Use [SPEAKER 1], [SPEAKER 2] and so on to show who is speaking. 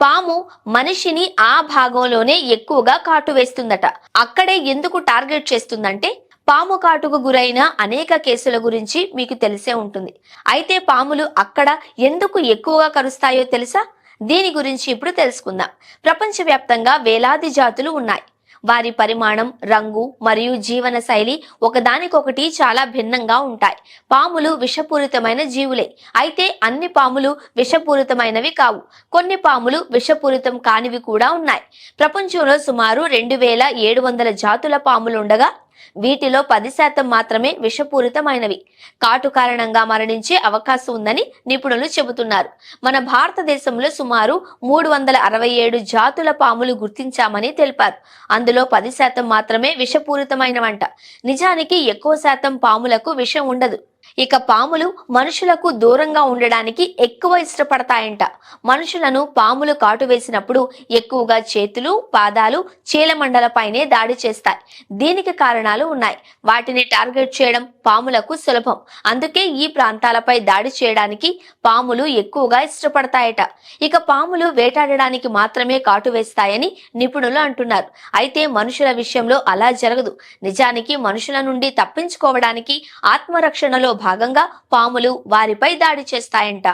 [SPEAKER 1] పాము మనిషిని ఆ భాగంలోనే ఎక్కువగా కాటు వేస్తుందట. అక్కడే ఎందుకు టార్గెట్ చేస్తుందంటే పాము కాటుకు గురైన అనేక కేసుల గురించి మీకు తెలిసే ఉంటుంది. అయితే పాములు అక్కడ ఎందుకు ఎక్కువగా కరుస్తాయో తెలుసా? దీని గురించి ఇప్పుడు తెలుసుకుందాం. ప్రపంచవ్యాప్తంగా వేలాది జాతులు ఉన్నాయి. వారి పరిమాణం రంగు మరియు జీవన శైలి ఒకదానికొకటి చాలా భిన్నంగా ఉంటాయి. పాములు విషపూరితమైన జీవులే. అయితే అన్ని పాములు విషపూరితమైనవి కావు. కొన్ని పాములు విషపూరితం కానివి కూడా ఉన్నాయి. ప్రపంచంలో సుమారు రెండు వేల ఏడు వందల జాతుల పాములుండగా వీటిలో పది శాతం మాత్రమే విషపూరితమైనవి. కాటు కారణంగా మరణించే అవకాశం ఉందని నిపుణులు చెబుతున్నారు. మన భారతదేశంలో సుమారు మూడు వందల అరవై ఏడు జాతుల పాములు గుర్తించామని తెలిపారు. అందులో పది శాతం మాత్రమే విషపూరితమైనవంట. నిజానికి ఎక్కువ శాతం పాములకు విషం ఉండదు. ఇక పాములు మనుషులకు దూరంగా ఉండడానికి ఎక్కువ ఇష్టపడతాయంట. మనుషులను పాములు కాటు వేసినప్పుడు ఎక్కువగా చేతులు పాదాలు చీలమండలపైనే దాడి చేస్తాయి. దీనికి కారణాలు ఉన్నాయి. వాటిని టార్గెట్ చేయడం పాములకు సులభం. అందుకే ఈ ప్రాంతాలపై దాడి చేయడానికి పాములు ఎక్కువగా ఇష్టపడతాయట. ఇక పాములు వేటాడడానికి మాత్రమే కాటు వేస్తాయని నిపుణులు అంటున్నారు. అయితే మనుషుల విషయంలో అలా జరగదు. నిజానికి మనుషుల నుండి తప్పించుకోవడానికి ఆత్మరక్షణలో భాగంగా పాములు వారిపై దాడి చేస్తాయంట.